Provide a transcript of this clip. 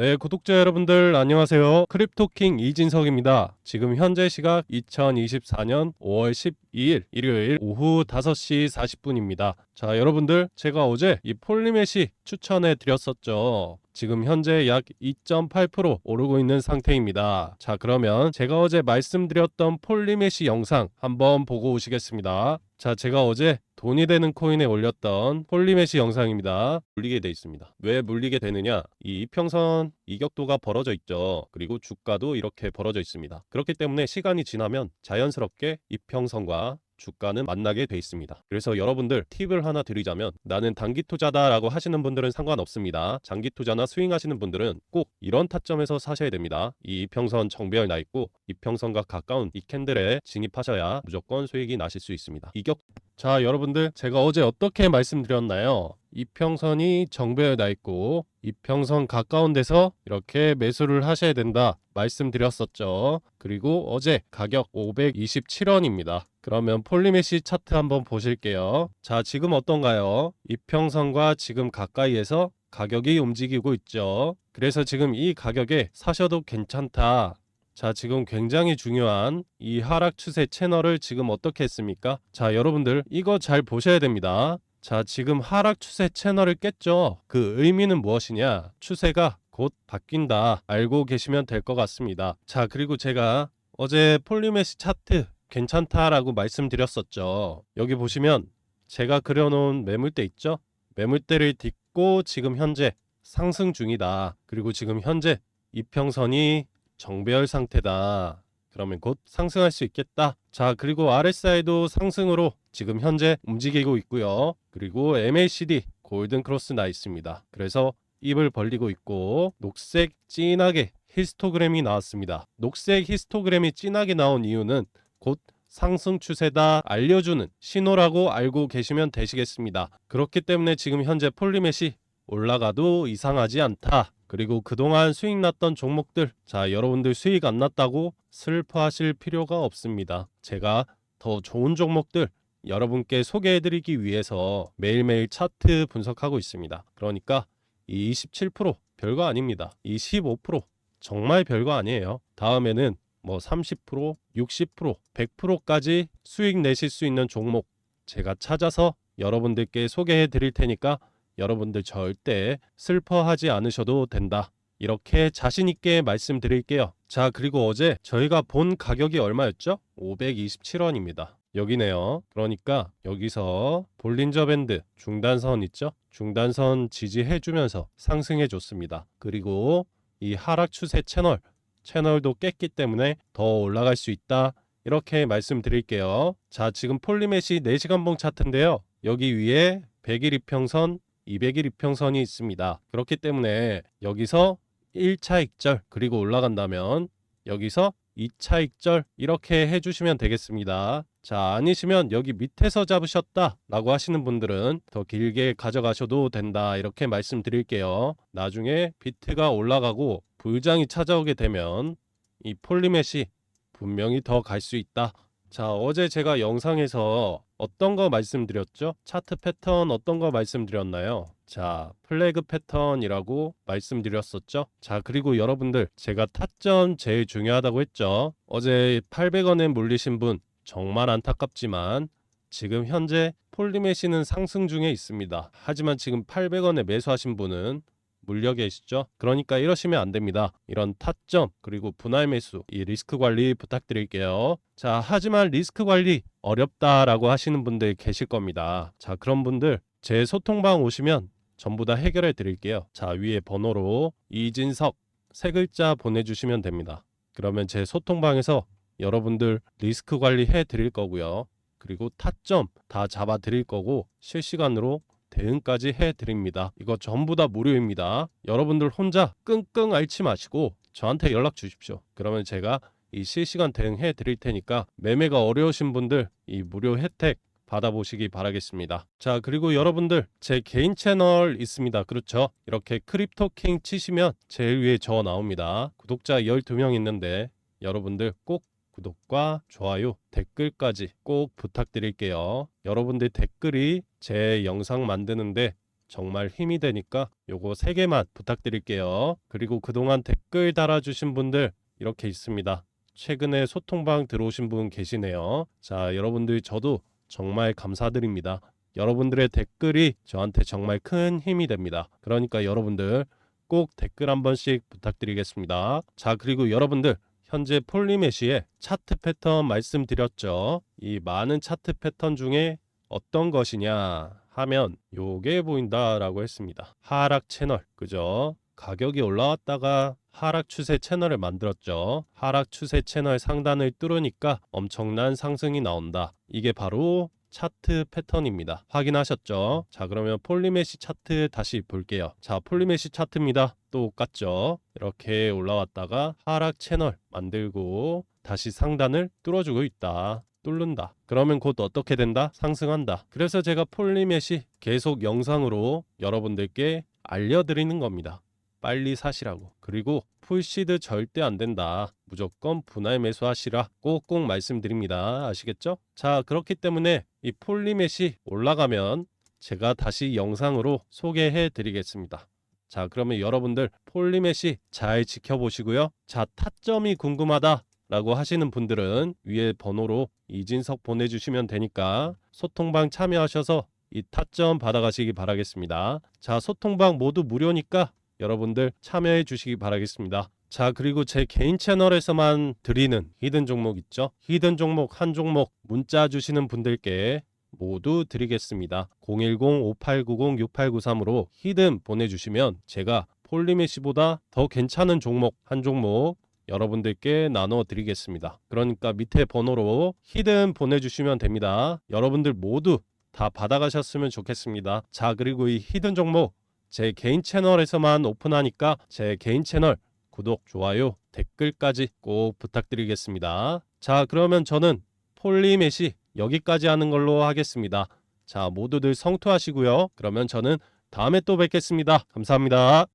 네, 구독자 여러분들 안녕하세요. 크립토킹 이진석입니다. 지금 현재 시각 2024년 5월 12일 일요일 오후 5시 40분입니다. 자, 여러분들 제가 어제 이 폴리메시 추천해 드렸었죠. 지금 현재 약 2.8% 오르고 있는 상태입니다. 자, 그러면 제가 어제 말씀드렸던 폴리메시 영상 한번 보고 오시겠습니다. 자, 제가 어제 돈이 되는 코인에 올렸던 폴리메시 영상입니다. 물리게 돼 있습니다. 왜 물리게 되느냐? 이 이평선 이격도가 벌어져 있죠. 그리고 주가도 이렇게 벌어져 있습니다. 그렇기 때문에 시간이 지나면 자연스럽게 이평선과 주가는 만나게 돼 있습니다. 그래서 여러분들 팁을 하나 드리자면 나는 단기 투자다라고 하시는 분들은 상관없습니다. 장기 투자나 스윙 하시는 분들은 꼭 이런 타점에서 사셔야 됩니다. 이 이평선 정배열 나 있고 이평선과 가까운 이 캔들에 진입하셔야 무조건 수익이 나실 수 있습니다. 이격 자, 여러분들 제가 어제 어떻게 말씀드렸나요? 이평선이 정배에 나 있고 이평선 가까운 데서 이렇게 매수를 하셔야 된다 말씀드렸었죠. 그리고 어제 가격 527원입니다. 그러면 폴리메시 차트 한번 보실게요. 자, 지금 어떤가요? 이평선과 지금 가까이에서 가격이 움직이고 있죠. 그래서 지금 이 가격에 사셔도 괜찮다. 자, 지금 굉장히 중요한 이 하락 추세 채널을 지금 어떻게 했습니까? 자, 여러분들 이거 잘 보셔야 됩니다. 자, 지금 하락 추세 채널을 깼죠. 그 의미는 무엇이냐? 추세가 곧 바뀐다. 알고 계시면 될 것 같습니다. 자, 그리고 제가 어제 폴리메시 차트 괜찮다라고 말씀드렸었죠. 여기 보시면 제가 그려놓은 매물대 있죠? 매물대를 딛고 지금 현재 상승 중이다. 그리고 지금 현재 이평선이 정배열 상태다. 그러면 곧 상승할 수 있겠다. 자, 그리고 RSI도 상승으로 지금 현재 움직이고 있고요. 그리고 MACD 골든 크로스 나 있습니다. 그래서 입을 벌리고 있고 녹색 진하게 히스토그램이 나왔습니다. 녹색 히스토그램이 진하게 나온 이유는 곧 상승 추세다 알려주는 신호라고 알고 계시면 되시겠습니다. 그렇기 때문에 지금 현재 폴리멧이 올라가도 이상하지 않다. 그리고 그동안 수익 났던 종목들, 자, 여러분들 수익 안 났다고 슬퍼하실 필요가 없습니다. 제가 더 좋은 종목들, 여러분께 소개해드리기 위해서 매일매일 차트 분석하고 있습니다. 그러니까 이 27% 별거 아닙니다. 이 15% 정말 별거 아니에요. 다음에는 뭐 30%, 60%, 100%까지 수익 내실 수 있는 종목 제가 찾아서 여러분들께 소개해 드릴 테니까 여러분들 절대 슬퍼하지 않으셔도 된다. 이렇게 자신 있게 말씀드릴게요. 자, 그리고 어제 저희가 본 가격이 얼마였죠? 527원입니다. 여기네요. 그러니까 여기서 볼린저 밴드 중단선 있죠? 중단선 지지해 주면서 상승해 줬습니다. 그리고 이 하락 추세 채널 채널도 깼기 때문에 더 올라갈 수 있다. 이렇게 말씀드릴게요. 자, 지금 폴리메시 4시간봉 차트인데요. 여기 위에 100일 이평선, 200일 이평선이 있습니다. 그렇기 때문에 여기서 1차 익절 그리고 올라간다면 여기서 2차 익절 이렇게 해주시면 되겠습니다. 자 아니시면 여기 밑에서 잡으셨다 라고 하시는 분들은 더 길게 가져가셔도 된다 이렇게 말씀드릴게요. 나중에 비트가 올라가고 불장이 찾아오게 되면 이 폴리멧이 분명히 더 갈 수 있다 자, 어제 제가 영상에서 어떤 거 말씀드렸죠? 차트 패턴 어떤 거 말씀드렸나요? 자, 플래그 패턴이라고 말씀드렸었죠? 자, 그리고 여러분들 제가 타점 제일 중요하다고 했죠? 어제 800원에 물리신 분 정말 안타깝지만 지금 현재 폴리메시는 상승 중에 있습니다. 하지만 지금 800원에 매수하신 분은 물려 계시죠? 그러니까 이러시면 안 됩니다. 이런 타점 그리고 분할 매수 이 리스크 관리 부탁드릴게요. 자, 하지만 리스크 관리 어렵다라고 하시는 분들 계실 겁니다. 자, 그런 분들 제 소통방 오시면 전부 다 해결해 드릴게요. 자, 위에 번호로 이진석 세 글자 보내주시면 됩니다. 그러면 제 소통방에서 여러분들 리스크 관리 해 드릴 거고요. 그리고 타점 다 잡아 드릴 거고 실시간으로 대응까지 해 드립니다. 이거 전부 다 무료입니다. 여러분들 혼자 끙끙 앓지 마시고 저한테 연락 주십시오. 그러면 제가 이 실시간 대응해 드릴 테니까 매매가 어려우신 분들 이 무료 혜택 받아보시기 바라겠습니다. 자, 그리고 여러분들 제 개인 채널 있습니다. 그렇죠? 이렇게 크립토킹 치시면 제일 위에 저 나옵니다. 구독자 12명 있는데 여러분들 꼭 구독과 좋아요, 댓글까지 꼭 부탁드릴게요. 여러분들 댓글이 제 영상 만드는데 정말 힘이 되니까 요거 세 개만 부탁드릴게요. 그리고 그동안 댓글 달아주신 분들 이렇게 있습니다. 최근에 소통방 들어오신 분 계시네요. 자, 여러분들 저도 정말 감사드립니다. 여러분들의 댓글이 저한테 정말 큰 힘이 됩니다. 그러니까 여러분들 꼭 댓글 한 번씩 부탁드리겠습니다. 자, 그리고 여러분들 현재 폴리메시의 차트 패턴 말씀드렸죠. 이 많은 차트 패턴 중에 어떤 것이냐 하면 요게 보인다라고 했습니다. 하락 채널. 그죠? 가격이 올라왔다가 하락 추세 채널을 만들었죠. 하락 추세 채널 상단을 뚫으니까 엄청난 상승이 나온다. 이게 바로 차트 패턴입니다. 확인하셨죠? 자, 그러면 폴리메시 차트 다시 볼게요. 자, 폴리메시 차트입니다. 똑같죠? 이렇게 올라왔다가 하락 채널 만들고 다시 상단을 뚫어주고 있다. 뚫는다. 그러면 곧 어떻게 된다? 상승한다. 그래서 제가 폴리메시 계속 영상으로 여러분들께 알려드리는 겁니다. 빨리 사시라고. 그리고 풀시드 절대 안 된다. 무조건 분할 매수하시라. 꼭꼭 말씀드립니다. 아시겠죠? 자, 그렇기 때문에 이 폴리메시 올라가면 제가 다시 영상으로 소개해 드리겠습니다. 자, 그러면 여러분들 폴리메시 잘 지켜보시고요. 자, 타점이 궁금하다. 라고 하시는 분들은 위에 번호로 이진석 보내주시면 되니까 소통방 참여하셔서 이 타점 받아가시기 바라겠습니다. 자, 소통방 모두 무료니까 여러분들 참여해 주시기 바라겠습니다. 자, 그리고 제 개인 채널에서만 드리는 히든 종목 있죠? 히든 종목 한 종목 문자 주시는 분들께 모두 드리겠습니다. 010-5890-6893으로 히든 보내주시면 제가 폴리메시보다 더 괜찮은 종목 한 종목 여러분들께 나눠 드리겠습니다. 그러니까 밑에 번호로 히든 보내주시면 됩니다. 여러분들 모두 다 받아가셨으면 좋겠습니다. 자, 그리고 이 히든 종목 제 개인 채널에서만 오픈하니까 제 개인 채널 구독, 좋아요, 댓글까지 꼭 부탁드리겠습니다. 자, 그러면 저는 폴리메시 여기까지 하는 걸로 하겠습니다. 자, 모두들 성투하시고요. 그러면 저는 다음에 또 뵙겠습니다. 감사합니다.